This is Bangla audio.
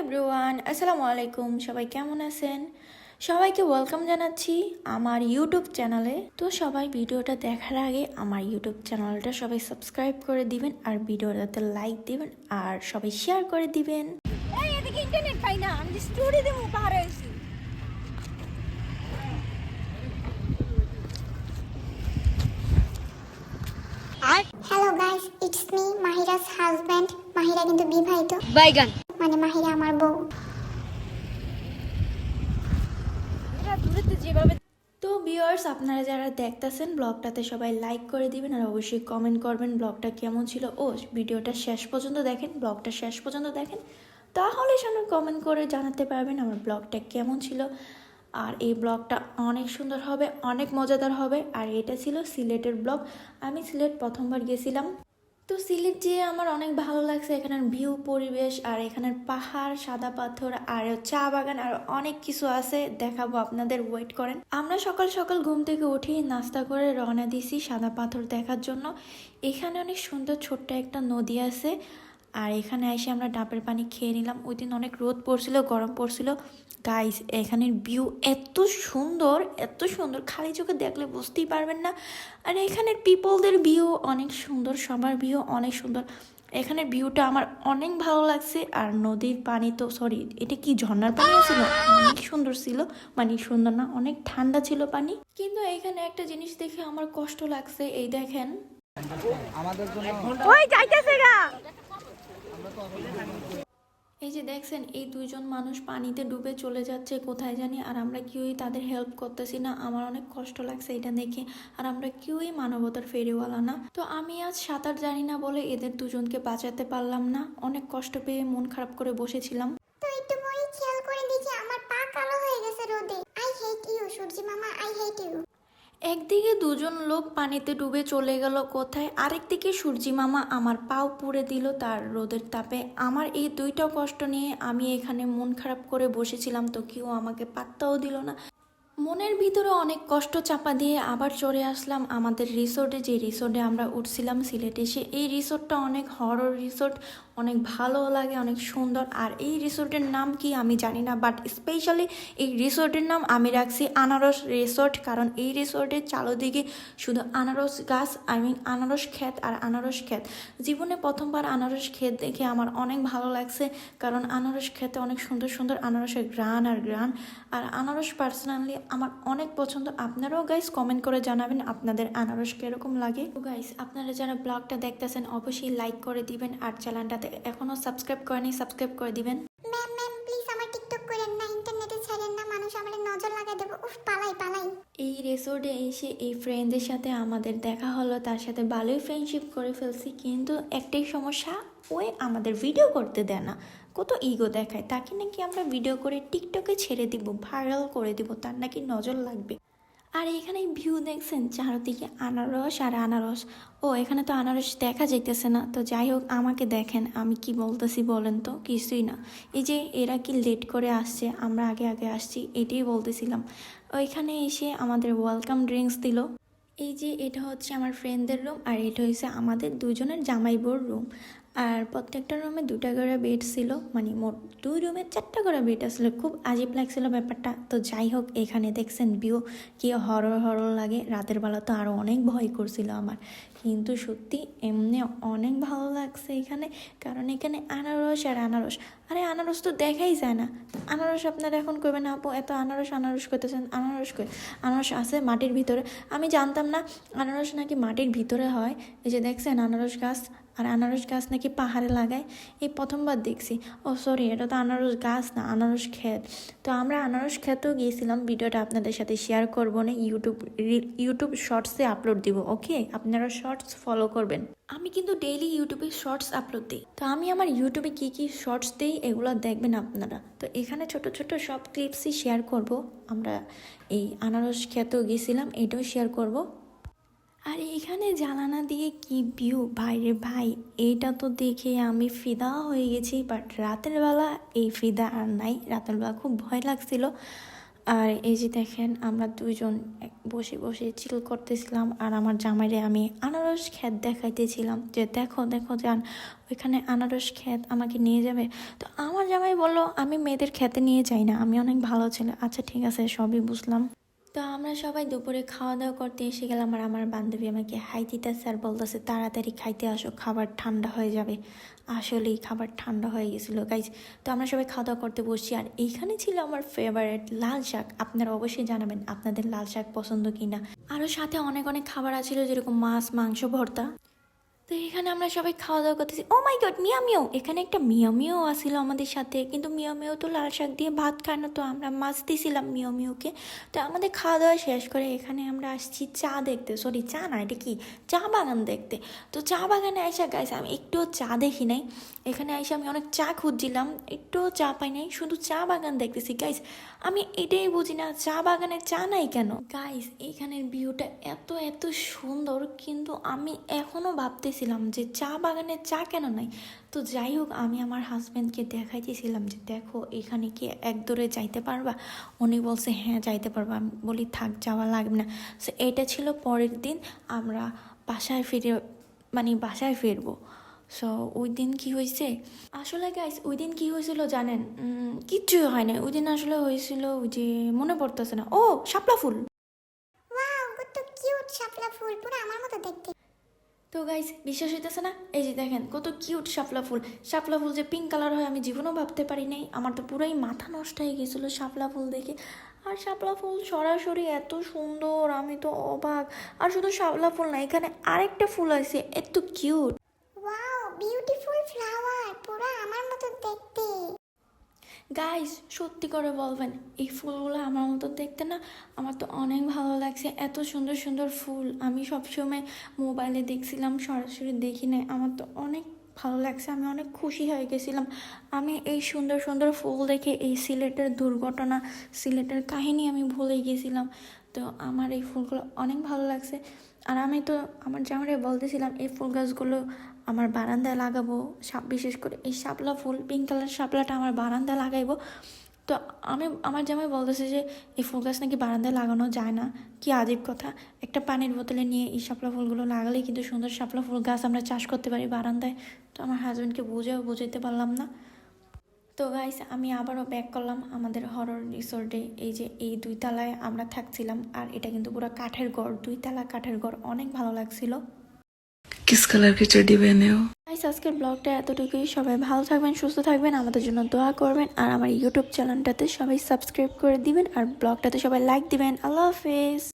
এভরিওয়ান আসসালামু আলাইকুম সবাই কেমন আছেন? সবাইকে ওয়েলকাম জানাচ্ছি আমার ইউটিউব চ্যানেলে তো সবাই ভিডিওটা দেখার আগে আমার ইউটিউব চ্যানেলটা সবাই সাবস্ক্রাইব করে দিবেন আর ভিডিওটাতে লাইক দিবেন আর সবাই শেয়ার করে দিবেন। এই এদিকে ইন্টারনেট পাই না আমি স্টোরি দেবো পাহাড়ে hello guys it's me Mahira's husband Mahira কিন্তু বিবাহিত। বাইগান মানে মাহিরা আমার বউ। যেভাবে তো ভিউয়ার্স আপনারা যারা দেখতেছেন ব্লগটাতে সবাই লাইক করে দিবেন আর অবশ্যই কমেন্ট করবেন ব্লগটা কেমন ছিল। ও, ভিডিওটা শেষ পর্যন্ত দেখেন, ব্লগটা শেষ পর্যন্ত দেখেন। তাহলে সামনে কমেন্ট করে জানাতে পারবেন আমার ব্লগটা কেমন ছিল। আর এই ব্লগটা অনেক সুন্দর হবে, অনেক মজাদার হবে। আর এটা ছিল সিলেটের ব্লগ। আমি সিলেট প্রথমবার গেছিলাম। তো সিলেট যেয়ে আমার অনেক ভালো লাগছে। এখানের ভিউ পরিবেশ আর এখানের পাহাড়, সাদা পাথর আর চা বাগান আর অনেক কিছু আছে। দেখাবো আপনাদের ওয়েট করেন। আমরা সকাল সকাল ঘুম থেকে উঠি নাস্তা করে রওনা দিছি সাদা পাথর দেখার জন্য। এখানে অনেক সুন্দর ছোট্ট একটা নদী আছে। আর এখানে এসে আমরা ডাবের পানি খেয়ে নিলাম। ওই দিন অনেক রোদ পড়ছিল গরম পড়ছিল। গাইস এখানের ভিউ এত সুন্দর এত সুন্দর। খালি চোখে দেখলে বুঝতেই পারবেন না। আর এখানের পিপলদের ভিউ অনেক সুন্দর সবার ভিউ অনেক সুন্দর। এখানের ভিউটা আমার অনেক ভালো লাগছে। আর নদীর পানি তো সরি এটা কি ঝর্নার পানি ছিল? অনেক সুন্দর ছিল। মানে সুন্দর না অনেক ঠান্ডা ছিল পানি। কিন্তু এখানে একটা জিনিস দেখে আমার কষ্ট লাগছে এই দেখেন। আমাদের জন্য ওই যাইতেছে গা। এই যে দেখছেন, এই দুইজন মানুষ পানিতে ডুবে চলে যাচ্ছে, কোথায় জানি, আর আমরা কেউই তাদের হেল্প করতেছি না। আমার অনেক কষ্ট লাগছে এটা দেখে, আর আমরা কেউই মানবতার ফেরিওয়ালা না। তো আমি আজ সাঁতার জানি না বলে এদের দুজনকে বাঁচাতে পারলাম না। অনেক কষ্ট পেয়ে মন খারাপ করে বসেছিলাম। আমার পা কালো হয়ে গেছে রোদে। আই হেট ইউ সূর্যি মামা আই হেট ইউ একদিকে দুজন লোক পানিতে ডুবে চলে গেল কোথায়, আরেকদিকে সূর্যি মামা আমার পাও পুড়ে দিল তার রোদের তাপে। আমার এই দুইটা কষ্ট নিয়ে আমি এখানে মন খারাপ করে বসেছিলাম তো কেউ আমাকে পাত্তাও দিল না। মনের ভিতরে অনেক কষ্ট চাপা দিয়ে আবার চলে আসলাম আমাদের রিসোর্টে। যে রিসোর্টে আমরা উঠছিলাম সিলেটে এসে এই রিসোর্টটা অনেক হরর রিসোর্ট। অনেক ভালো লাগে, অনেক সুন্দর। আর এই রিসোর্টের নাম কি আমি জানি না বাট স্পেশালি এই রিসোর্টের নাম আমি রাখছি আনারস রিসোর্ট, কারণ এই রিসোর্টের চারোদিকে শুধু আনারস গাছ আই মিন আনারস ক্ষেত আর আনারস ক্ষেত। জীবনে প্রথমবার আনারস ক্ষেত দেখে আমার অনেক ভালো লাগছে, কারণ আনারস খেতে অনেক সুন্দর সুন্দর আনারসের গ্রান আর গ্রান আর আনারস পার্সোনালি আমার অনেক পছন্দ। আপনারাও গাইস কমেন্ট করে জানাবেন আপনাদের আনারস কীরকম লাগে। গাইস আপনারা যারা ব্লগটা দেখতেছেন, অবশ্যই লাইক করে দিবেন আর চ্যানেলটাতে এখনও সাবস্ক্রাইব করেনি সাবস্ক্রাইব করে দিবেন। ম্যাম ম্যাম প্লিজ আমার টিকটক করেন না ইন্টারনেটে ছাড়েন না মানুষ আমার নজর লাগাই দেবো। উফ পালাই পালাই। এই রিসোর্টে এসে এই ফ্রেন্ডদের সাথে আমাদের দেখা হলো তার সাথে ভালোই ফ্রেন্ডশিপ করে ফেলছি কিন্তু একটাই সমস্যা ওই আমাদের ভিডিও করতে দেয় না। কত ইগো দেখায় তাকে নাকি আমরা ভিডিও করে টিকটকে ছেড়ে দিব ভাইরাল করে দিব তার নাকি নজর লাগবে। আর এখানে ভিউ দেখছেন চারদিকে আনারস আর আনারস। ও, এখানে তো আনারস দেখা যাইতেছে না। তো যাই হোক, আমাকে দেখেন, আমি কি বলতেছি বলেন তো? কিছুই না। এই যে এরা কি লেট করে আসছে, আমরা আগে আগে আসছি, এটাই বলতেছিলাম। ওইখানে এসে আমাদের ওয়েলকাম ড্রিঙ্কস দিল। এই যে এটা হচ্ছে আমার ফ্রেন্ডদের রুম আর এটা হচ্ছে আমাদের দুজনের জামাইবোর রুম আর প্রত্যেকটা রুমে দুটা করে বেড ছিল মানে মোট দুই রুমে চারটা করে বেড আসলে খুব আজীব লাগছিল ব্যাপারটা। তো যাই হোক, এখানে দেখছেন ভিউ কি হরর হরর লাগে। রাতের বেলা তো আরও অনেক ভয় করছিল আমার। কিন্তু সত্যি এমনি অনেক ভালো লাগছে এখানে, কারণ এখানে আনারস আর আনারস। আরে আনারস তো দেখাই যায় না। আনারস আপনারা এখন করবেন আপু? এত আনারস আনারস করতেছেন, আনারস করে আনারস আছে মাটির ভিতরে। আমি জানতাম না আনারস নাকি মাটির ভিতরে হয়। এই যে দেখছেন আনারস গাছ আর আনারস গাছ নাকি পাহাড়ে লাগায়? এই প্রথমবার দেখছি। ও সরি এটা তো আনারস গাছ না, আনারস ক্ষেত। তো আমরা আনারস ক্ষেতেও গিয়েছিলাম, ভিডিওটা আপনাদের সাথে শেয়ার করব না ইউটিউব ইউটিউব শর্টসে আপলোড দিব ওকে আপনারা শর্টস ফলো করবেন। আমি কিন্তু ডেইলি ইউটিউবে শর্টস আপলোড দিই। তো আমি আমার ইউটিউবে কী কী শর্টস দিই, এগুলো দেখবেন আপনারা। তো এখানে ছোট ছোট সব ক্লিপসই শেয়ার করব। আমরা এই আনারস ক্ষেতেও গেছিলাম এটাও শেয়ার করব। আর এখানে জানানা দিয়ে কি ভিউ ভাইরে ভাই এইটা তো দেখে আমি ফিদা হয়ে গেছি বাট রাতের বেলা এই ফিদা আর নাই। রাতের বেলা খুব ভয় লাগছিল। আর এই যে দেখেন, আমরা দুজন বসে বসে চিল করতেছিলাম, আর আমার জামাইরে আমি আনারস ক্ষেত দেখাইতেছিলাম যে, দেখো দেখো যান ওইখানে আনারস ক্ষেত আমাকে নিয়ে যাবে? তো আমার জামাই বলল, আমি মেয়েদের খেতে নিয়ে যাই না, আমি অনেক ভালো ছেলে। আচ্ছা ঠিক আছে, সবই বুঝলাম। তো আমরা সবাই দুপুরে খাওয়া দাওয়া করতে এসে গেলাম আর আমার বান্ধবী আমাকে, হাই দিতে স্যার, বলতেছে, তাড়াতাড়ি খাইতে আসো, খাবার ঠান্ডা হয়ে যাবে। আসলেই খাবার ঠান্ডা হয়ে গেছিল গাইজ তো আমরা সবাই খাওয়া দাওয়া করতে বসছি আর এইখানে ছিল আমার ফেভারেট লাল শাক। আপনারা অবশ্যই জানাবেন আপনাদের লাল শাক পছন্দ কি না আরও সাথে অনেক অনেক খাবার আছিল যেরকম মাছ, মাংস, ভর্তা। তো এখানে আমরা সবাই খাওয়া দাওয়া করতেছি। ও মাই গড মিয়া মিয়াও। এখানে একটা মিয়া মিয়াও আসছিল আমাদের সাথে। কিন্তু মিয়া মিয়াও তো লাল শাক দিয়ে ভাত খায় না, তো আমরা মাছ দিছিলাম মিয়া মিয়াকে তো আমাদের খাওয়া দাওয়া শেষ করে এখানে আমরা আসছি চা দেখতে। সরি চা না, এটা কি? চা বাগান দেখতে। তো চা বাগানে আইসা গাইছে আমি একটুও চা দেখি নাই। এখানে আইসা আমি অনেক চা খুঁজছিলাম, একটুও চা পাই নাই। শুধু চা বাগান দেখতেছি গাইস আমি এটাই বুঝি না, চা বাগানে চা নাই কেন? গাইস এখানের ভিউটা এত এত সুন্দর। কিন্তু আমি এখনও ভাবতেছিলাম যে চা বাগানে চা কেন নাই? তো যাই হোক, আমি আমার হাজব্যান্ডকে দেখাইতেছিলাম যে, দেখো, এখানে কি এক দূরে যাইতে পারবা? উনি বলছে হ্যাঁ যাইতে পারবা। আমি বলি, থাক, যাওয়া লাগবে না। সো এটা ছিল পরের দিন, আমরা বাসায় ফিরে মানে বাসায় ফিরবো। সো ওই দিন কি হয়েছে আসলে গাইস ওই দিন কি হয়েছিল জানেন? কিচ্ছুই হয় না ওই দিন আসলে হয়েছিল ওই যে, মনে পড়তেছে না। ও, শাপলা ফুল! শাপলা ফুল। পুরো আমার মতো দেখতে। তো গাইস বিশ্বাস হইতেছে না? এই যে দেখেন, কত কিউট শাপলা ফুল। শাপলা ফুল যে পিঙ্ক কালার হয়, আমি জীবনও ভাবতে পারি নাই। আমার তো পুরোই মাথা নষ্ট হয়ে গেছিল শাপলা ফুল দেখে। আর শাপলা ফুল সরাসরি এত সুন্দর, আমি তো অবাক। আর শুধু শাপলা ফুল না, এখানে আরেকটা ফুল আছে, এত কিউট বিউটিফুল গাইস সত্যি করে বলবেন, এই ফুলগুলো আমার মতো দেখতে না, আমার তো অনেক ভালো লাগছে। এত সুন্দর সুন্দর ফুল আমি সবসময় মোবাইলে দেখছিলাম, সরাসরি দেখি নাই। আমার তো অনেক ভালো লাগছে, আমি অনেক খুশি হয়ে গেছিলাম। আমি এই সুন্দর সুন্দর ফুল দেখে এই সিলেটের দুর্ঘটনা, সিলেটের কাহিনী আমি ভুলে গেছিলাম। তো আমার এই ফুলগুলো অনেক ভালো লাগছে। আর আমি তো আমার জামারে বলতেছিলাম, এই ফুল গাছগুলো আমার বারান্দায় লাগাবো। সাপ বিশেষ করে এই শাপলা ফুল পিঙ্ক কালার শাপলাটা আমার বারান্দায় লাগাইবো। তো আমি, আমার জামাই বলতেছে যে, এই ফুল গাছ নাকি বারান্দায় লাগানো যায় না। কি আজীব কথা। একটা পানির বোতলে নিয়ে এই শাপলা ফুলগুলো লাগালেই কিন্তু সুন্দর শাপলা ফুল গাছ আমরা চাষ করতে পারি বারান্দায়। তো আমার হাজব্যান্ডকে বুঝেও বুঝাইতে পারলাম না। তো গাইস আমি আবারও ব্যাক করলাম আমাদের হরর রিসোর্টে এই যে এই দুই তালায় আমরা থাকছিলাম আর এটা কিন্তু পুরো কাঠের ঘর দুই তালা কাঠের ঘর। অনেক ভালো লাগছিল। কিস কালার কি চটি গাইস আজকের ব্লগটা এতটুকুই। সবাই ভালো থাকবেন সুস্থ থাকবেন আমাদের জন্য দোয়া করবেন আর আমার ইউটিউব চ্যানেলটাতে সবাই সাবস্ক্রাইব করে দিবেন আর ব্লগটাতে সবাই লাইক দিবেন। আল্লাহ হাফেজ।